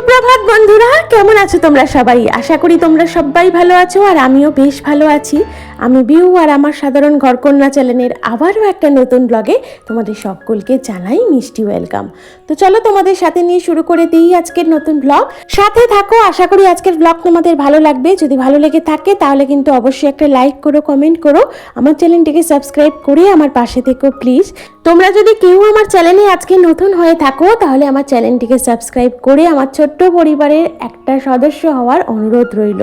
সুপ্রভাত বন্ধুরা, কেমন আছো তোমরা সবাই? আশা করি তোমরা সবাই ভালো আছো আর আমিও বেশ ভালো আছি। আমি বিউ আর আমার সাধারণ ঘরকন্যা চ্যানেলের আবারও একটা নতুন ব্লগে তোমাদের সকলকে জানাই মিষ্টি ওয়েলকাম। তো চলো তোমাদের সাথে নিয়ে শুরু করে দিই আজকের নতুন ব্লগ। সাথে থাকো, আশা করি আজকের ব্লগ তোমাদের ভালো লাগবে। যদি ভালো লেগে থাকে তাহলে কিন্তু অবশ্যই একটা লাইক করো, কমেন্ট করো। আমার চ্যানেলটিকে সাবস্ক্রাইব করে আমার পাশে থেকো, প্লিজ। তোমরা যদি কেউ আমার চ্যানেলে আজকে নতুন হয়ে থাকো, তাহলে আমার চ্যানেলটিকে সাবস্ক্রাইব করে আমার ছোট্ট পরিবারের একটা সদস্য হওয়ার অনুরোধ রইল।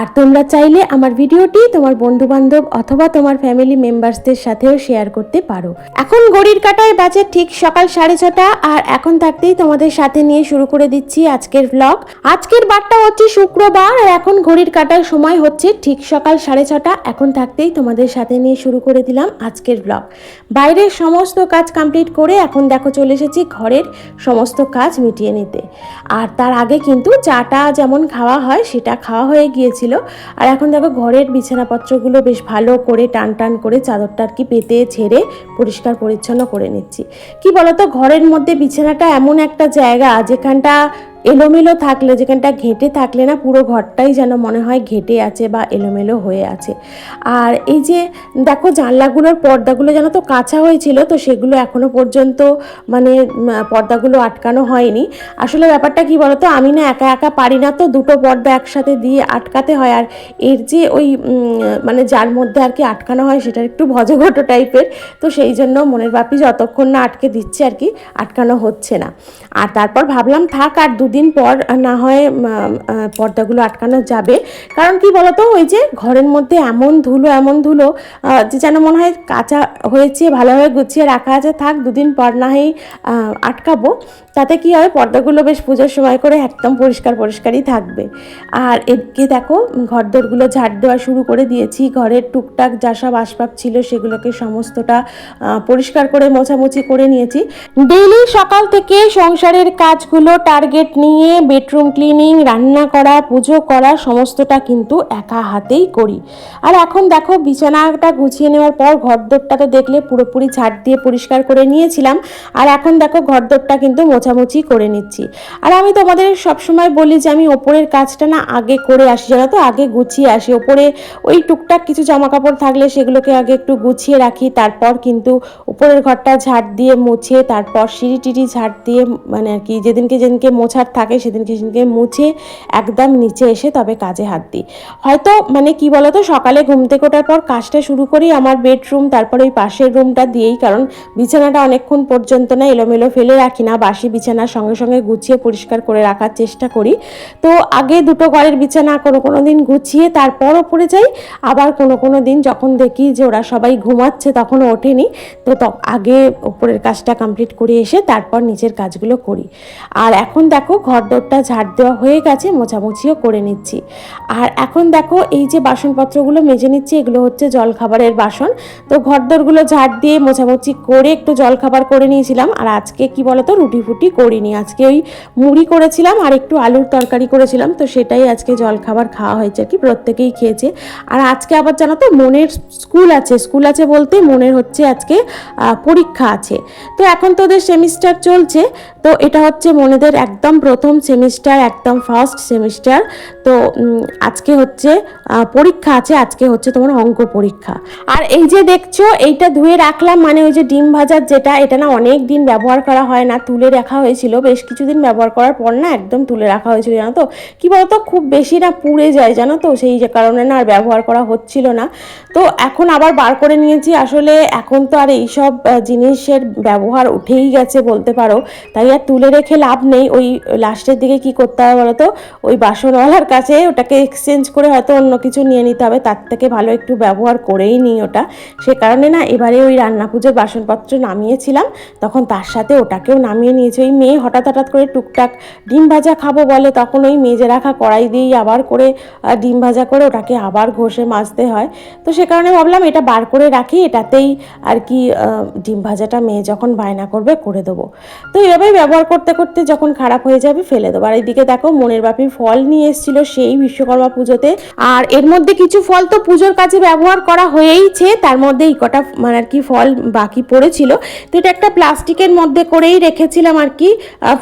আর তোমরা চাইলে আমার ভিডিওটি তোমার বন্ধু বান্ধব অথবা তোমার ফ্যামিলি মেম্বার্সদের সাথেও শেয়ার করতে পারো। এখন ঘড়ির কাটায় বাজে ঠিক সকাল সাড়ে ছটা, আর এখন থাকতেই তোমাদের সাথে নিয়ে শুরু করে দিচ্ছি আজকের ব্লগ আজকের বারটা হচ্ছে শুক্রবার, আর এখন ঘড়ির কাটার সময় হচ্ছে ঠিক সকাল সাড়ে ছটা, এখন থাকতেই তোমাদের সাথে নিয়ে শুরু করে দিলাম আজকের ব্লগ বাইরের সমস্ত কাজ কমপ্লিট করে এখন দেখো চলে এসেছি ঘরের সমস্ত কাজ মিটিয়ে নিতে। আর তার আগে কিন্তু চাটা যেমন খাওয়া হয় সেটা খাওয়া হয়ে গিয়েছিল। আর এখন দেখো ঘরের বিছানাপত্রগুলো বেশ ভালো করে টান টান করে চাদরটা আর কি পেতে, ছেড়ে পরিষ্কার পরিচ্ছন্ন করে নিচ্ছি। কি বলতো? ঘরের মধ্যে বিছানাটা এমন একটা জায়গা যেখানটা এলোমেলো থাকলে, যেখানটা ঘেঁটে থাকলে না, পুরো ঘরটাই যেন মনে হয় ঘেঁটে আছে বা এলোমেলো হয়ে আছে। আর এই যে, দেখো জানলাগুলোর পর্দাগুলো যেন তো কাঁচা হয়েছিল, তো সেগুলো এখনও পর্যন্ত মানে পর্দাগুলো আটকানো হয়নি। আসলে ব্যাপারটা কি বলতো, আমি না একা একা পারি না তো, দুটো পর্দা একসাথে দিয়ে আটকাতে হয়। আর এর যে ওই মানে যার মধ্যে আর কি আটকানো হয় সেটা একটু ভজঘট টাইপের, তো সেই জন্য মনের বাপি যতক্ষণ না আটকে দিচ্ছে আর কি, আটকানো হচ্ছে না। আর তারপর ভাবলাম থাক, আর দুদিন পর না হয় পর্দাগুলো আটকানো যাবে। কারণ কি বলতো, ওই যে ঘরের মধ্যে এমন ধুলো এমন ধুলো যে যেন মনে হয় কাঁচা হয়েছে, ভালোভাবে গুছিয়ে রাখা আছে, থাক, দুদিন পর না হয় আটকাবো। তাতে কি হয়, পর্দাগুলো বেশ পুজোর সময় করে একদম পরিষ্কার পরিষ্কারই থাকবে। আর এদিকে দেখো, ঘরদোরগুলো ঝাড় দেওয়া শুরু করে দিয়েছি। ঘরের টুকটাক যা সব আসবাব ছিল, সেগুলোকে সমস্তটা পরিষ্কার করে, মোছামুছি করে নিয়েছি। ডেইলি সকাল থেকে সংসারের কাজগুলো টার্গেট নিয়ে বেডরুম ক্লিনিং, রান্না করা, পুজো করা, সমস্তটা কিন্তু একা হাতেই করি। আর এখন দেখো বিছানাটা গুছিয়ে নেওয়ার পর ঘরদোরটা তো দেখলে পুরোপুরি ঝাড় দিয়ে পরিষ্কার করে নিয়েছিলাম। আর এখন দেখো ঘরদোরটা কিন্তু মোছামুছি করে নিচ্ছি। আর আমি তোমাদের সবসময় বলি যে আমি ওপরের কাজটা না আগে করে আসি, জানো তো? আগে গুছিয়ে আসি। ওপরে ওই টুকটাক কিছু জামা কাপড় থাকলে সেগুলোকে আগে একটু গুছিয়ে রাখি, তারপর কিন্তু উপরের ঘরটা ঝাড় দিয়ে মুছে, তারপর সিঁড়ি টিড়ি ঝাড় দিয়ে মানে আর কি, যেদিনকে যেদিনকে মোছার থাকে সেদিনকে সেদিনকে মুছে একদম নিচে এসে তবে কাজে হাত দিই। হয়তো মানে কি বলতো, সকালে ঘুম থেকে ওঠার পর কাজটা শুরু করি আমার বেডরুম তারপর ওই পাশের রুমটা দিয়েই, কারণ বিছানাটা অনেকক্ষণ পর্যন্ত না এলোমেলো ফেলে রাখি না, বাসি বিছানার সঙ্গে সঙ্গে গুছিয়ে পরিষ্কার করে রাখার চেষ্টা করি। তো আগে দুটো ঘরের বিছানা কোনো কোনো দিন গুছিয়ে তারপর ওপরে যাই, আবার কোনো কোনো দিন যখন দেখি যে ওরা সবাই ঘুমাচ্ছে তখন ওঠেনি, তো আগে ওপরের কাজটা কমপ্লিট করে এসে তারপর নিচের কাজগুলো করি। আর এখন দেখো ঘরদোরটা ঝাড় দেওয়া হয়ে গেছে, মোছামুছিও করে নিচ্ছি। আর এখন দেখো, এই যে বাসনপত্রগুলো মেজে নিচ্ছি, এগুলো হচ্ছে জলখাবারের বাসন। তো ঘরদোরগুলো ঝাড় দিয়ে মোছামুছি করে একটু জলখাবার করে নিয়েছিলাম। আর আজকে কি বলতো, রুটি ফুটি করিনি। আজকে ওই মুড়ি করেছিলাম আর একটু আলুর তরকারি করেছিলাম। তো সেটাই আজকে জলখাবার খাওয়া হয়েছে আর কি, প্রত্যেকেই খেয়েছে। আর আজকে আবার জানো তো, মনের স্কুল আছে। স্কুল আছে বলতে মনের হচ্ছে আজকে পরীক্ষা আছে। তো এখন তো ওদের সেমিস্টার চলছে। তো এটা হচ্ছে মনেদের একদম প্রথম সেমিস্টার একদম ফার্স্ট সেমিস্টার তো আজকে হচ্ছে পরীক্ষা আছে, আজকে হচ্ছে তোমার অঙ্ক পরীক্ষা। আর এই যে দেখছ, এইটা ধুয়ে রাখলাম মানে ওই যে ডিম ভাজার যেটা, এটা না অনেক দিন ব্যবহার করা হয় না, তুলে রাখা হয়েছিল। বেশ কিছুদিন ব্যবহার করার পর না একদম তুলে রাখা হয়েছিল, জানো তো? কী বলতো, খুব বেশি না পুড়ে যায়, জানো তো? সেই যে কারণে না আর ব্যবহার করা হচ্ছিল না। তো এখন আবার বার করে নিয়েছি, আসলে এখন তো আর এইসব জিনিসের ব্যবহার উঠেই গেছে বলতে পারো। তাই আর তুলে রেখে লাভ নেই, ওই লাস্টের দিকে কি করতে হবে বলো তো ওই বাসনওয়ালার কাছে ওটাকে এক্সচেঞ্জ করে হয়তো অন্য কিছু নিয়ে নিতে হবে। তার থেকে ভালো একটু ব্যবহার করেই নিই ওটা। সে কারণে না এবারে ওই রান্না পুজোর বাসনপত্র নামিয়েছিলাম। তখন তার সাথে ওটাকেও নামিয়ে নিয়েছি। ওই মেয়ে হঠাৎ হঠাৎ করে টুকটাক ডিম ভাজা খাব বলে তখন ওই মেজে রাখা কড়াই দিয়েই আবার করে ডিম ভাজা করে ওটাকে আবার ঘষে মাজতে হয়। তো সে কারণে ভাবলাম এটা বার করে রাখি। এটাতেই আর কি ডিম ভাজাটা মেয়ে যখন বায়না করবে করে দেবো। তো এভাবেই ব্যবহার করতে করতে যখন খারাপ হয়ে যাবে, ফেলে দেবো। আর এইদিকে দেখো, মনের বাপি ফল নিয়ে এসেছিল সেই বিশ্বকর্মা পুজোতে। আর এর মধ্যে কিছু ফল তো পুজোর কাছে ব্যবহার করা হয়েইছে, তার মধ্যে এই কটা মানে আর কি ফল বাকি পড়েছিল। তো এটা একটা প্লাস্টিকের মধ্যে করেই রেখেছিলাম আর কি।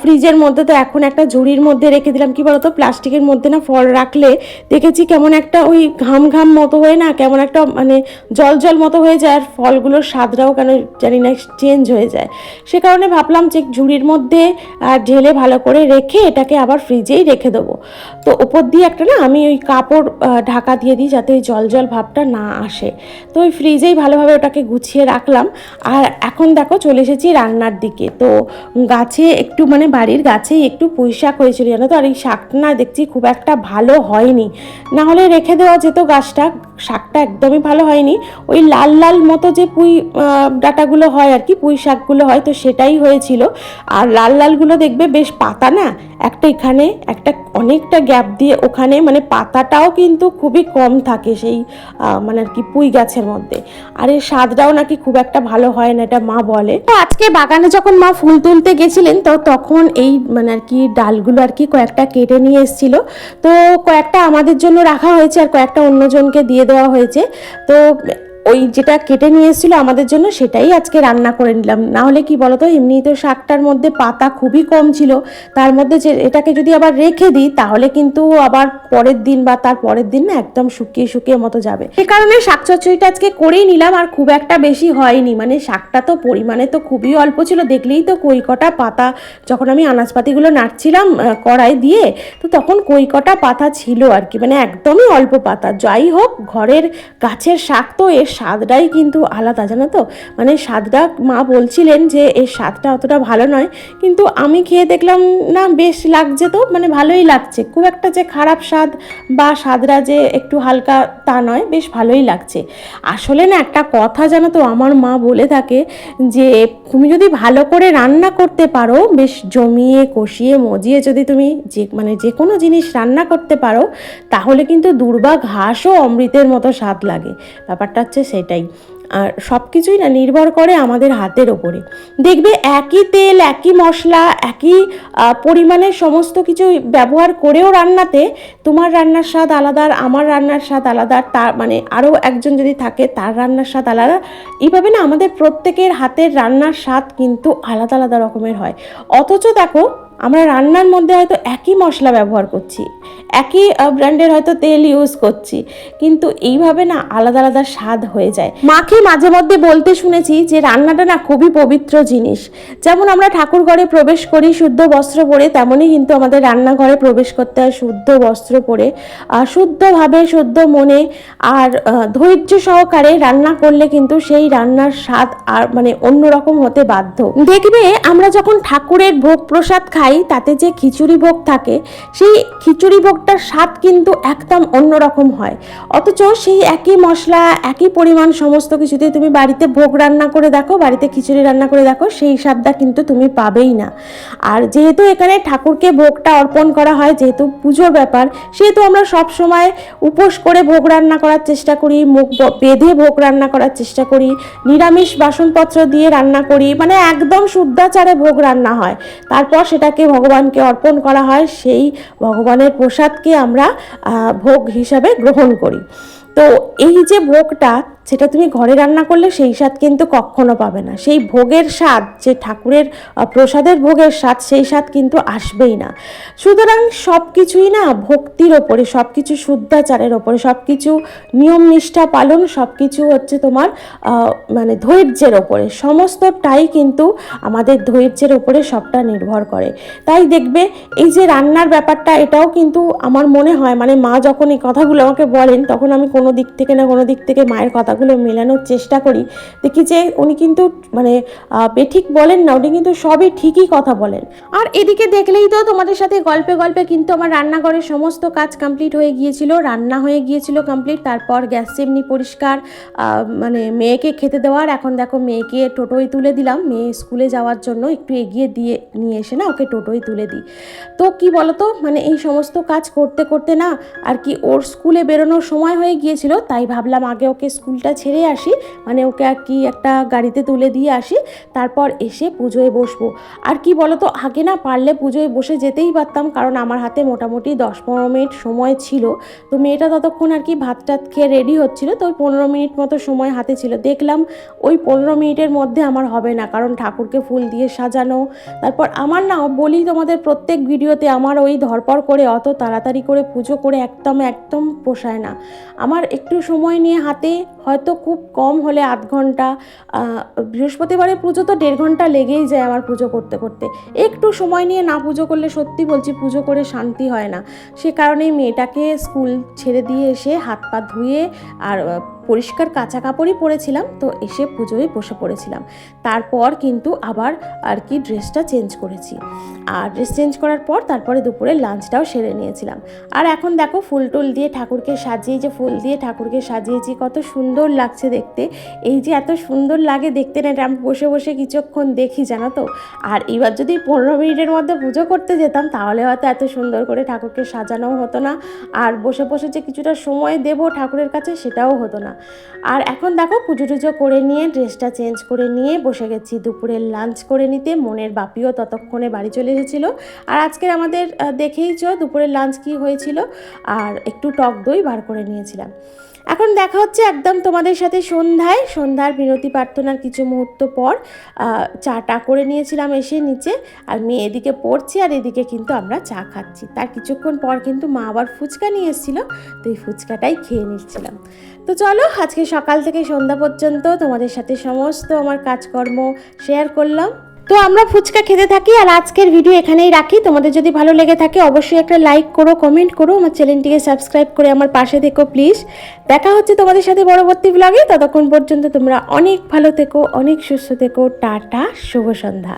ফ্রিজের মধ্যে তো এখন একটা ঝুড়ির মধ্যে রেখে দিলাম। কি বলতো, প্লাস্টিকের মধ্যে না ফল রাখলে দেখেছি কেমন একটা ওই ঘাম ঘাম মতো হয়ে না, কেমন একটা মানে জল জল মতো হয়ে যায়, আর ফলগুলোর স্বাদটাও কেন জানি না, চেঞ্জ হয়ে যায়। সে কারণে ভাবলাম যে ঝুড়ির মধ্যে ঢেলে ভালো করে রেখে এটাকে আবার ফ্রিজেই রেখে দেবো। তো ওপর দিয়ে একটা না আমি ওই কাপড় ঢাকা দিয়ে দিই যাতে ওই জল জল ভাবটা না আসে। তো ওই ফ্রিজেই ভালোভাবে ওটাকে গুছিয়ে রাখলাম। আর এখন দেখো চলে এসেছি রান্নার দিকে। তো গাছে একটু মানে বাড়ির গাছেই একটু পুঁই শাক হয়েছিল, জানো তো? আর এই শাকটা না দেখছি খুব একটা ভালো হয়নি। না হলে রেখে দেওয়া যেত গাছটা। শাকটা একদমই ভালো হয়নি। ওই লাল লাল মতো যে পুঁই ডাঁটাগুলো হয় আর কি, পুঁই শাকগুলো হয়, তো সেটাই হয়েছিল। আর লাল লালগুলো দেখবে বেশ পাতা না? একটা এখানে, একটা অনেকটা গ্যাপ দিয়ে ওখানে মানে পাতাটাও কিন্তু খুবই কম থাকে সেই মানে আর কি পুঁই গাছের মধ্যে। আর এর স্বাদটাও নাকি খুব একটা ভালো হয় না, এটা মা বলে। তো আজকে বাগানে যখন মা ফুল তুলতে গেছিলেন, তো তখন এই মানে আর কি ডালগুলো আর কি কয়েকটা কেটে নিয়ে এসেছিল। তো কয়েকটা আমাদের জন্য রাখা হয়েছে আর কয়েকটা অন্যজনকে দিয়ে দেওয়া হয়েছে। তো ওই যেটা কেটে নিয়ে এসেছিল আমাদের জন্য সেটাই আজকে রান্না করে নিলাম। না হলে কি বলতো এমনি তো শাকটার মধ্যে পাতা খুবই কম ছিল। তার মধ্যে যে এটাকে যদি আবার রেখে দিই, তাহলে কিন্তু আবার পরের দিন বা তার পরের দিন না একদম শুকিয়ে শুকিয়ে মতো যাবে। সে কারণে শাক চচ্চড়িটা আজকে করেই নিলাম, আর খুব একটা বেশি হয়নি। মানে শাকটা তো পরিমাণে তো খুবই অল্প ছিল, দেখলেই তো কই কটা পাতা। যখন আমি আনাজপাতিগুলো নাড়ছিলাম কড়াই দিয়ে, তো তখন কই কটা পাতা ছিল আর কি। মানে একদমই অল্প পাতা। যাই হোক, ঘরের গাছের শাক তো এর স্বাদটাই কিন্তু আলাদা, জানো তো? মানে স্বাদটা মা বলছিলেন যে এর স্বাদটা অতটা ভালো নয়, কিন্তু আমি খেয়ে দেখলাম, না, বেশ লাগছে তো মানে ভালোই লাগছে। খুব একটা যে খারাপ স্বাদ বা স্বাদটা যে একটু হালকা তা নয়, বেশ ভালোই লাগছে। আসলে না, একটা কথা জানো তো, আমার মা বলে থাকে যে, তুমি যদি ভালো করে রান্না করতে পারো, বেশ জমিয়ে, কষিয়ে, মজিয়ে যদি তুমি যে মানে যে কোনো জিনিস রান্না করতে পারো, তাহলে কিন্তু দুর্বা ঘাসও অমৃতের মতো স্বাদ লাগে। ব্যাপারটা হচ্ছে সেটাই। আর সব কিছুই না নির্ভর করে আমাদের হাতের ওপরে। দেখবে একই তেল, একই মশলা, একই পরিমাণে সমস্ত কিছু ব্যবহার করেও রান্নাতে তোমার রান্নার স্বাদ আলাদা, আর আমার রান্নার স্বাদ আলাদা তার মানে আরও একজন যদি থাকে, তার রান্নার স্বাদ আলাদা। এইভাবে না আমাদের প্রত্যেকের হাতের রান্নার স্বাদ কিন্তু আলাদা আলাদা রকমের হয়। অথচ দেখো, আমরা রান্নার মধ্যে হয়তো একই মশলা ব্যবহার করছি। একই ব্র্যান্ডের হয়তো তেল ইউজ করছি। কিন্তু এইভাবে না আলাদা আলাদা স্বাদ হয়ে যায়। মাকে মাঝে মধ্যে বলতে শুনেছি যে রান্নাটা না খুবই পবিত্র জিনিস। যেমন আমরা ঠাকুর ঘরে প্রবেশ করি শুদ্ধ বস্ত্র পরে, তেমনই কিন্তু আমাদের রান্নাঘরে প্রবেশ করতে হয় শুদ্ধ বস্ত্র পরে। শুদ্ধভাবে, শুদ্ধ মনে আর ধৈর্য সহকারে রান্না করলে কিন্তু সেই রান্নার স্বাদ আর মানে অন্যরকম হতে বাধ্য। দেখবে আমরা যখন ঠাকুরের ভোগ প্রসাদ খাই, তাতে যে খিচুড়ি ভোগ থাকে, সেই খিচুড়ি ভোগটার স্বাদ কিন্তু একদম অন্যরকম হয়। অথচ সেই একই মশলা, একই পরিমাণ সমস্ত কিছুতে তুমি বাড়িতে ভোগ রান্না করে দেখো, বাড়িতে খিচুড়ি রান্না করে দেখো, সেই স্বাদটা কিন্তু তুমি পাবেই না। আর যেহেতু এখানে ঠাকুরকে ভোগটা অর্পণ করা হয়, যেহেতু পুজোর ব্যাপার, সেহেতু আমরা সব সময় উপোস করে ভোগ রান্না করার চেষ্টা করি, মুখ বেঁধে ভোগ রান্না করার চেষ্টা করি, নিরামিষ বাসনপত্র দিয়ে রান্না করি মানে একদম শুদ্ধাচারে ভোগ রান্না হয়। তারপর সেটাকে ভগবানকে অর্পণ করা হয়, সেই ভগবানের প্রসাদকে আমরা ভোগ হিসাবে গ্রহণ করি। তো এই যে ভোগটা সেটা তুমি ঘরে রান্না করলে সেই স্বাদ কিন্তু কখনো পাবে না। সেই ভোগের স্বাদ, যে ঠাকুরের প্রসাদের ভোগের স্বাদ, সেই স্বাদ কিন্তু আসবেই না। সুতরাং সব কিছুই না ভক্তির ওপরে সব কিছু শুদ্ধাচারের ওপরে সব কিছু নিয়ম নিষ্ঠা পালন সব কিছু হচ্ছে তোমার মানে ধৈর্যের ওপরে। সমস্তটাই কিন্তু আমাদের ধৈর্যের ওপরে সবটা নির্ভর করে। তাই দেখবে এই যে রান্নার ব্যাপারটা, এটাও কিন্তু আমার মনে হয় মানে মা যখন এই কথাগুলো আমাকে বলেন, তখন আমি কোনো দিক থেকে না কোনো দিক থেকে মায়ের কথাগুলো মেলানোর চেষ্টা করি। দেখি যে উনি কিন্তু মানে বেঠিক বলেন না, উনি কিন্তু সবই ঠিকই কথা বলেন। আর এদিকে দেখলেই তো তোমাদের সাথে গল্পে গল্পে কিন্তু আমার রান্নাঘরের সমস্ত কাজ কমপ্লিট হয়ে গিয়েছিল, রান্না হয়ে গিয়েছিল কমপ্লিট তারপর গ্যাস চিমনি পরিষ্কার মানে মেয়েকে খেতে দেওয়ার, এখন দেখো মেয়েকে টোটোয় তুলে দিলাম, মেয়ে স্কুলে যাওয়ার জন্য একটু এগিয়ে দিয়ে, নিয়ে এসে না ওকে টোটোয় তুলে দিই। তো কি বলতো মানে এই সমস্ত কাজ করতে করতে না আর কি ওর স্কুলে বেরোনোর সময় হয়ে গিয়েছিল, তাই ভাবলাম আগে ওকে স্কুল স্কুলটা ছেড়ে আসি মানে ওকে আর কি একটা গাড়িতে তুলে দিয়ে আসি, তারপর এসে পুজোয় বসবো। আর কি বলতো, আগে না পারলে পুজোয় বসে যেতেই পারতাম, কারণ আমার হাতে মোটামুটি দশ পনেরো মিনিট সময় ছিল। তো মেয়েটা ততক্ষণ আর কি ভাত টাত খেয়ে রেডি হচ্ছিল, তো ওই পনেরো মিনিট মতো সময় হাতে ছিল। দেখলাম ওই পনেরো মিনিটের মধ্যে আমার হবে না, কারণ ঠাকুরকে ফুল দিয়ে সাজানো। তারপর আমার না, বলি তোমাদের প্রত্যেক ভিডিওতে আমার ওই ধরপর করে অত তাড়াতাড়ি করে পুজো করে একদম একদম পোষায় না। আমার একটু সময় নিয়ে হাতে হয়তো খুব কম হলে আধ ঘণ্টা বৃহস্পতিবারের বৃহস্পতিবারে পুজো তো দেড় ঘণ্টা লেগেই যায় আমার পুজো করতে করতে। একটু সময় নিয়ে না পুজো করলে সত্যি বলছি পুজো করে শান্তি হয় না। সে কারণেই মেয়েটাকে স্কুল ছেড়ে দিয়ে এসে হাত পা ধুয়ে আর পরিষ্কার কাঁচা কাপড়ই পরেছিলাম, তো এসে পুজোয় বসে পড়েছিলাম। তারপর কিন্তু আবার আর কি ড্রেসটা চেঞ্জ করেছি। আর ড্রেস চেঞ্জ করার পর তারপরে দুপুরে লাঞ্চটাও সেরে নিয়েছিলাম। আর এখন দেখো ফুল টুল দিয়ে ঠাকুরকে সাজিয়ে, যে ফুল দিয়ে ঠাকুরকে সাজিয়েছি, কত সুন্দর লাগছে দেখতে। এই যে এত সুন্দর লাগে দেখতে না, এটা আমি বসে বসে কিছুক্ষণ দেখি, জানো তো? আর এবার যদি পনেরো মিনিটের মধ্যে পুজো করতে যেতাম, তাহলে হয়তো এত সুন্দর করে ঠাকুরকে সাজানোও হতো না। আর বসে বসে যে কিছুটা সময় দেব ঠাকুরের কাছে, সেটাও হতো না। আর এখন দেখো পুজো টুজো করে নিয়ে ড্রেসটা চেঞ্জ করে নিয়ে বসে গেছি দুপুরের লাঞ্চ করে নিতে। মনের বাপিও ততক্ষণে বাড়ি চলে এসেছিল। আর আজকের আমাদের আহ, দেখেইছো দুপুরের লাঞ্চ কি হয়েছিল? আর একটু টক দই বার করে নিয়েছিলাম। এখন দেখা হচ্ছে একদম তোমাদের সাথে সন্ধ্যায়। সন্ধ্যার বিরতি প্রার্থনার কিছু মুহূর্ত পর চাটা করে নিয়েছিলাম এসে নিচে। আর মেয়ে এদিকে পড়ছি আর এদিকে কিন্তু আমরা চা খাচ্ছি। তার কিছুক্ষণ পর কিন্তু মা আবার ফুচকা নিয়ে এসেছিল। তো এই ফুচকাটাই খেয়ে নিচ্ছিলাম। তো চলো, আজকে সকাল থেকে সন্ধ্যা পর্যন্ত তোমাদের সাথে সমস্ত আমার কাজকর্ম শেয়ার করলাম। তো আমরা ফুচকা খেতে থাকি আর আজকের ভিডিও এখানেই রাখি। তোমাদের যদি ভালো লেগে থাকে, অবশ্যই একটা লাইক করো কমেন্ট করো, আমার চ্যানেলটিকে সাবস্ক্রাইব করে আমার পাশে থেকো প্লিজ দেখা হচ্ছে তোমাদের সাথে পরবর্তী ব্লগে ততক্ষণ পর্যন্ত তোমরা অনেক ভালো থেকো, অনেক সুস্থ থেকো। টাটা, শুভ সন্ধ্যা।